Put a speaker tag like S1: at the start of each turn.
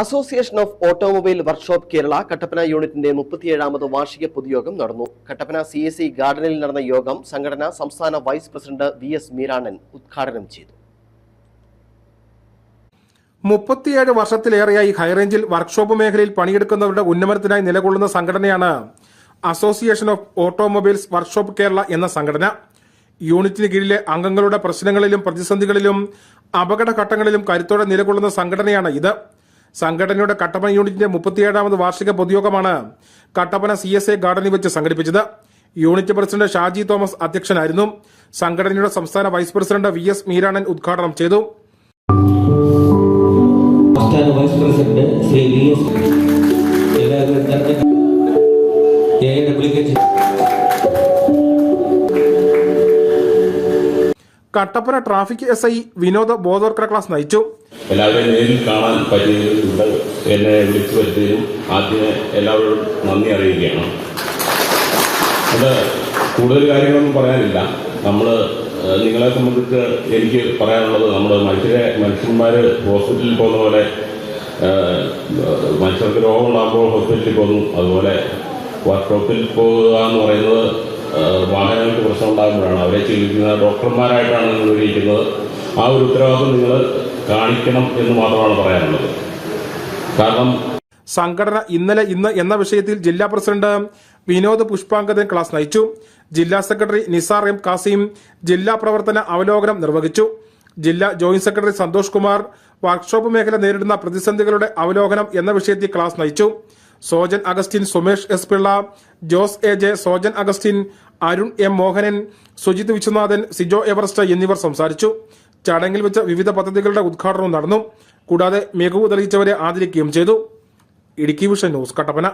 S1: Association of automobile workshop Kerala Kattappana യൂണിറ്റിന്റെ മുപ്പത്തിയേഴാമത് വാർഷിക പൊതുയോഗം നടന്നു. കട്ടപ്പന സി എസ് സി ഗാർഡനിൽ നടന്ന യോഗം സംഘടന സംസ്ഥാന vice president V S Meeranan ഉദ്ഘാടനം ചെയ്തു.
S2: മുപ്പത്തിയേഴ് വർഷത്തിലേറെയായി ഹൈറേഞ്ചിൽ വർക്ക്ഷോപ്പ് മേഖലയിൽ പണിയെടുക്കുന്നവരുടെ ഉന്നമനത്തിനായി നിലകൊള്ളുന്ന സംഘടനയാണ് association of automobiles workshop Kerala എന്ന സംഘടന. യൂണിറ്റിന് കീഴിലെ അംഗങ്ങളുടെ പ്രശ്നങ്ങളിലും പ്രതിസന്ധികളിലും അപകടഘട്ടങ്ങളിലും കരുത്തോടെ നിലകൊള്ളുന്ന സംഘടനയാണ് ഇത്. സംഘടനയുടെ കട്ടപ്പന യൂണിറ്റിന്റെ മുപ്പത്തിയേഴാമത് വാർഷിക പൊതുയോഗമാണ് കട്ടപ്പന സി എസ് എ ഗാർഡനിൽ വെച്ച് സംഘടിപ്പിച്ചത്. യൂണിറ്റ് പ്രസിഡന്റ് ഷാജി തോമസ് അധ്യക്ഷനായിരുന്നു. സംഘടനയുടെ സംസ്ഥാന vice president V S Meeranan ഉദ്ഘാടനം ചെയ്തു.
S3: സംസ്ഥാന vice president Shri V S
S2: Kattappana traffic S I Vinod ബോധവൽക്കരണ ക്ലാസ് നയിച്ചു.
S4: എല്ലാവരെയും നേരിൽ കാണാൻ പറ്റിയതുകൊണ്ട് എന്നെ വിളിച്ചു വരുത്തിയതിനും ആദ്യം എല്ലാവരോടും നന്ദി അറിയിക്കുകയാണ്. അത് കൂടുതൽ കാര്യങ്ങളൊന്നും പറയാനില്ല. നമ്മൾ നിങ്ങളെ സംബന്ധിച്ച് എനിക്ക് പറയാനുള്ളത് നമ്മൾ മനുഷ്യരെ മനുഷ്യന്മാർ ഹോസ്പിറ്റലിൽ പോകുന്ന പോലെ മനുഷ്യർക്ക് രോഗമുണ്ടാകുമ്പോൾ ഹോസ്പിറ്റലിൽ പോകുന്നു. അതുപോലെ വർക്ക്ഷോപ്പിൽ പോകുക എന്ന് പറയുന്നത് വാഹനങ്ങൾക്ക് പ്രശ്നം ഉണ്ടാകുമ്പോഴാണ് അവരെ ചികിത്സിക്കുന്ന ഡോക്ടർമാരായിട്ടാണ് നിങ്ങൾ ഇരിക്കുന്നത് ആ ഒരു ഉത്തരവാദിത്വം നിങ്ങൾ കാണിക്കണം എന്ന് മാത്രമാണ് പറയാനുള്ളത്. കാരണം
S2: സംഘടന ഇന്നലെ ഇന്ന് എന്ന വിഷയത്തിൽ ജില്ലാ പ്രസിഡന്റ് വിനോദ് പുഷ്പാങ്കദൻ ക്ലാസ് നയിച്ചു. ജില്ലാ സെക്രട്ടറി നിസാർ എം കാസിം ജില്ലാ പ്രവർത്തന അവലോകനം നിർവഹിച്ചു. ജില്ലാ joint secretary Santhosh Kumar workshop മേഖല നേരിടുന്ന പ്രതിസന്ധികളുടെ അവലോകനം എന്ന വിഷയത്തിൽ ക്ലാസ് നയിച്ചു. Sojan Augustine Sumesh S Pillai Jose A J Sojan Augustine Arun M Mohanan Sujith Viswanathan Sijo Everest എന്നിവർ സംസാരിച്ചു. ചടങ്ങിൽ വെച്ച വിവിധ പദ്ധതികളുടെ ഉദ്ഘാടനവും നടന്നു. കൂടാതെ മികവ് തെളിയിച്ചവരെ ആദരിക്കുകയും ചെയ്തു. Idukki vision news Kattappana.